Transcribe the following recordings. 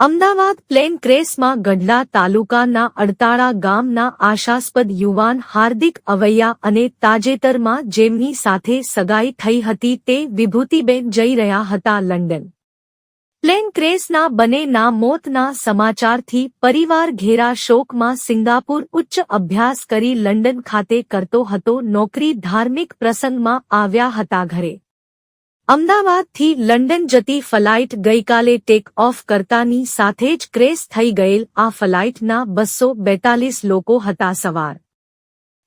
Ahmedabad plane ક્રેસમાં Gadhada તાલુકાના અડતાળા ગામના આશાસ્પદ યુવાન હાર્દિક અવૈયા અને તાજેતરમાં જેમની સાથે સગાઈ થઈ હતી તે વિભૂતિબેન જઈ રહ્યા હતા લંડન. પ્લેન ક્રેસના બંનેના મોતના સમાચારથી પરિવાર ઘેરા શોકમાં સિંગાપુર ઉચ્ચ અભ્યાસ કરી લંડન ખાતે કરતો હતો નોકરી ધાર્મિક પ્રસંગમાં આવ્યા હતા ઘરે. અમદાવાદથી લંડન જતી ફ્લાઇટ ગઈકાલે ટેક ઓફ કરતાની સાથે જ ક્રેશ થઈ ગયેલ આ ફ્લાઇટના બસો બેતાલીસ લોકો હતા સવાર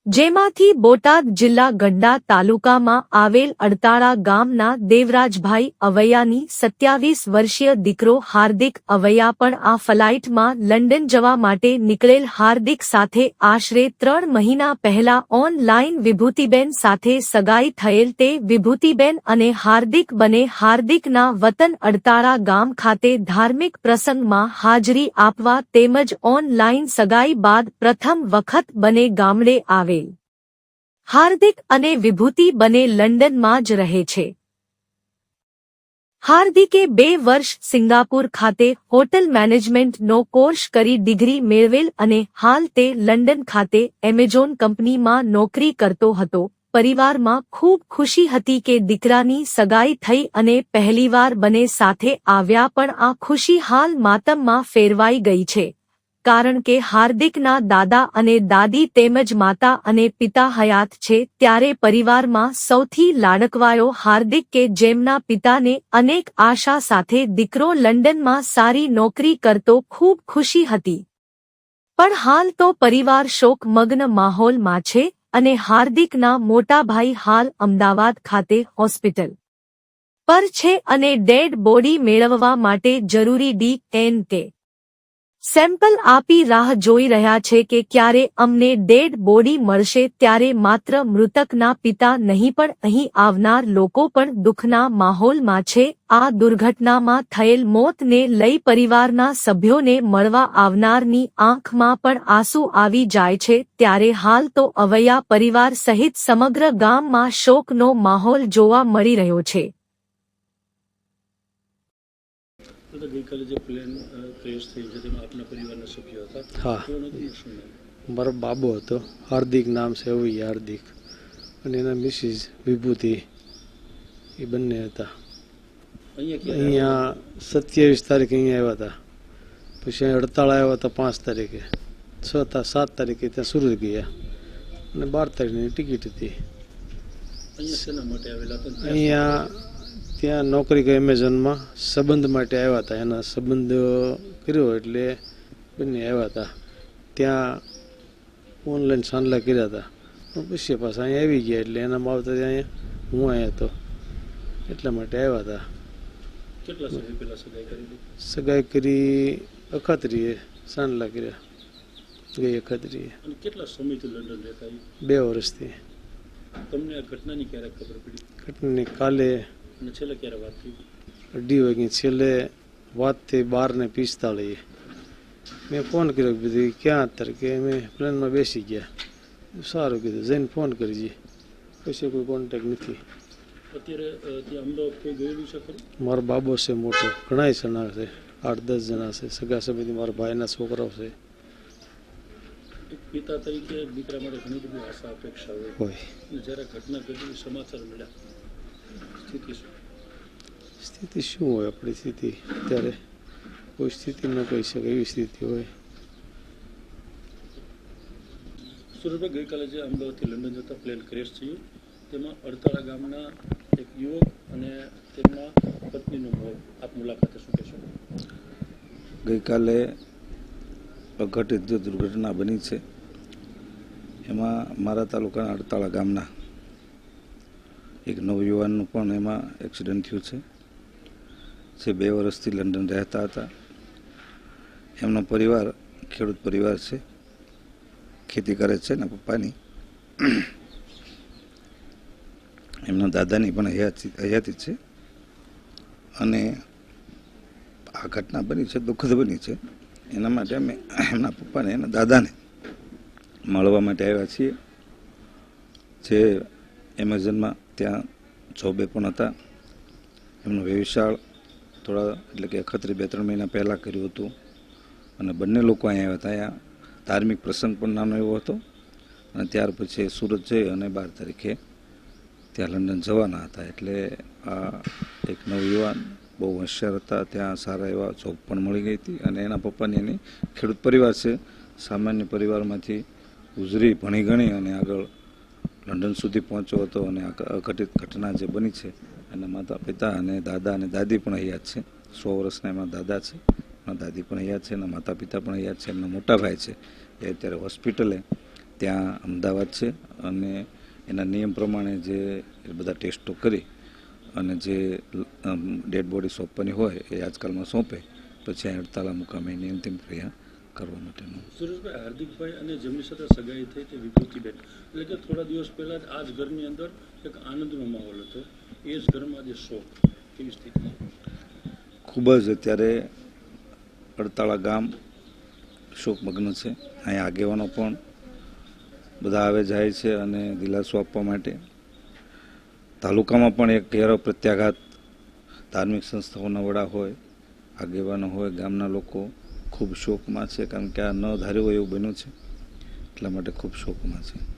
જેમાંથી બોટાદ જિલ્લા ગંડા તાલુકામાં આવેલ અડતાળા ગામના દેવરાજભાઈ અવૈયાની સત્યાવીસ વર્ષીય દીકરો હાર્દિક અવૈયા પણ આ ફ્લાઇટમાં લંડન જવા માટે નીકળેલ હાર્દિક સાથે આશરે ત્રણ મહિના પહેલા ઓનલાઇન વિભૂતિબેન સાથે સગાઈ થયેલ તે વિભૂતિબેન અને હાર્દિક બને હાર્દિકના વતન અડતાળા ગામ ખાતે ધાર્મિક પ્રસંગમાં હાજરી આપવા તેમજ ઓનલાઇન સગાઈ બાદ પ્રથમ વખત બને ગામડે આવેલ હાર્દિક અને વિભૂતિ બને લંડનમાં જ રહે છે. હાર્દિકે બે વર્ષ સિંગાપુર ખાતે હોટલ મેનેજમેન્ટનો કોર્સ કરી ડિગ્રી મેળવેલ અને હાલ તે લંડન ખાતે એમેઝોન કંપનીમાં નોકરી કરતો હતો. પરિવારમાં ખૂબ ખુશી હતી કે દીકરાની સગાઈ થઈ અને પહેલીવાર બને સાથે આવ્યા પણ આ ખુશી હાલ માતમમાં ફેરવાઈ ગઈ છે. કારણ કે હાર્દિકના દાદા અને દાદી તેમજ માતા અને પિતા હયાત છે ત્યારે પરિવારમાં સૌથી લાડકવાયો હાર્દિક કે જેમના પિતાને અનેક આશા સાથે દીકરો લંડનમાં સારી નોકરી કરતો ખૂબ ખુશી હતી. પણ હાલ તો પરિવાર શોકમગ્ન માહોલમાં છે અને હાર્દિકના મોટા ભાઈ હાલ અમદાવાદ ખાતે હોસ્પિટલ પર છે અને ડેડ બોડી મેળવવા માટે જરૂરી ડી એન કે સેમ્પલ આપી રાહ જોઈ રહ્યા છે કે ક્યારે અમને ડેડ બોડી મળશે ત્યારે માત્ર મૃતકના પિતા નહીં પણ અહીં આવનાર લોકો પણ દુઃખના માહોલમાં છે. આ દુર્ઘટનામાં થયેલ મોતને લઈ પરિવારના સભ્યોને મળવા આવનારની આંખમાં પણ આંસુ આવી જાય છે. ત્યારે હાલ તો અવૈયા પરિવાર સહિત સમગ્ર ગામમાં શોકનો માહોલ જોવા મળી રહ્યો છે. તો ગઈકાલે જે પ્લેન ક્રેશ થઈ છે તેમાં આપના પરિવારના સભ્યો હતા. હા. મારો બાબો હતો હાર્દિક નામ છે એવું હાર્દિક. અને એના મિસિસ વિભૂતિ એ બંને હતા. અહીંયા સત્યાવીસ તારીખે અહીંયા આવ્યા હતા. પછી અહીં અડતાળ આવ્યા હતા પાંચ તારીખે. છ સાત તારીખે ત્યાં સુરત ગયા. અને બાર તારીખની ટિકિટ હતી? અહીંયા ત્યાં નોકરી કે એમેઝોનમાં સંબંધ માટે આવ્યા હતા. એના સંબંધ કર્યો એટલે બંને આવ્યા હતા. ત્યાં ઓનલાઈન સાંડલા કર્યા હતા. પછી પાછા અહીંયા આવી ગયા એટલે એના માવતર અહીંયા હું અહીંયા હતો. એટલા માટે આવ્યા હતા. સગાઈ કરી અખાત્રીએ સાંડલા કર્યા. ગઈ અખાત્રીએ. કેટલા સમયથી લંડન રહેતા બે વર્ષથી. તમને આ ઘટનાની ક્યારે ખબર પડી? ઘટનાની કાલે અને છેલ્લે ક્યારે વાત થઈ? અઢી વાગે છેલ્લે વાત થઈ બાર ને પિસ્તાળીએ. મેં ફોન કર્યો કીધું ક્યાં અત્યારે? કે અમે પ્લેનમાં બેસી ગયા. સારું કીધું. જઈને ફોન કરજે. પછી કોઈ કોન્ટેક નથી. મારો બાબો છે મોટો. ઘણા જણા છે. આઠ દસ જણા છે. સગા સંબંધી મારા ભાઈના છોકરાઓ છે. પિતા તરીકે દીકરા માટે ઘણી બધી આશા અપેક્ષા હોય. જ્યારે ઘટના ઘટી સમાચાર મળ્યા. સ્થિતિ શું? સ્થિતિ શું હોય આપણી સ્થિતિ? અત્યારે કોઈ સ્થિતિ ન કહી શકે એવી સ્થિતિ હોય. સુરતભાઈ ગઈકાલે જે અમદાવાદથી લંડન જતા પ્લેન ક્રેશ થયું. તેમાં અડતાળા ગામના એક યુવક અને તેમના પત્નીનું મોત. આપ મુલાકાતે શું કહેશો? ગઈકાલે અઘટિત જે દુર્ઘટના બની છે. એમાં મારા તાલુકાના અડતાળા ગામના એક નવયુવાનનું પણ એમાં એક્સિડન્ટ થયું છે. જે બે વર્ષથી લંડન રહેતા હતા. એમનો પરિવાર, ખેડૂત પરિવાર છે. ખેતી કરે છે ને પપ્પાની. એમના દાદાની પણ હયાતી હયાતી છે. અને આ ઘટના બની છે, દુઃખદ બની છે. એના માટે અમે એમના પપ્પાને, એના દાદાને મળવા માટે આવ્યા છીએ. જે એમેઝોનમાં ત્યાં જોબે પણ હતા. એમનો વ્યવસાળ થોડા, એટલે કે અખત્રી બે ત્રણ મહિના પહેલાં કર્યું હતું. અને બંને લોકો અહીંયા આવ્યા હતા. અહીંયા ધાર્મિક પ્રસંગ પણ નાનો એવો હતો. અને ત્યાર પછી સુરત જઈ અને બાર તારીખે ત્યાં લંડન જવાના હતા. એટલે આ એક નવયુવાન બહુ હોશિયાર હતા. ત્યાં સારા એવા જોબ પણ મળી ગઈ હતી. અને એના પપ્પાની એની ખેડૂત પરિવાર છે. સામાન્ય પરિવારમાંથી ગુજરી ભણી ગણી અને આગળ લંડન સુધી પહોંચ્યો હતો અને આ અઘટિત ઘટના જે બની છે, એના માતા પિતા અને દાદા અને દાદી પણ અહીંયા છે. સો વર્ષના એમાં દાદા છે એમના દાદી પણ અહીંયા છે, એના માતા પિતા પણ અહીંયા છે, એમના મોટા ભાઈ છે. એ અત્યારે હોસ્પિટલે ત્યાં અમદાવાદ છે અને એના નિયમ પ્રમાણે જે બધા ટેસ્ટો કરી અને જે ડેડ બોડી સોંપવાની હોય એ આજકાલમાં સોંપે. પછી અહીં હડતાલા મુકામે એની અંતિમ ક્રિયા કરવા માટેનું સુરેશભાઈ હાર્દિકભાઈ અને જેમની સાથે સગાઈ થઈ તે વિભૂતિબેન. એટલે કે થોડા દિવસ પહેલા જ આ જ ઘરની અંદર એક આનંદનો માહોલ હતો. એ જ ઘરમાં આજે શોક કેવી સ્થિતિ ખૂબ જ અત્યારે અડતાળા ગામ શોકમગ્ન છે. અહીંયા આગેવાનો પણ બધા આવે જાય છે અને દિલાસો આપવા માટે. તાલુકામાં પણ એક ઘેરો પ્રત્યાઘાત ધાર્મિક સંસ્થાઓના વડા હોય આગેવાનો હોય ગામના લોકો ખૂબ શોકમાં છે કારણ કે આ ન ધાર્યું એવું બન્યું છે. એટલા માટે ખૂબ શોકમાં છે.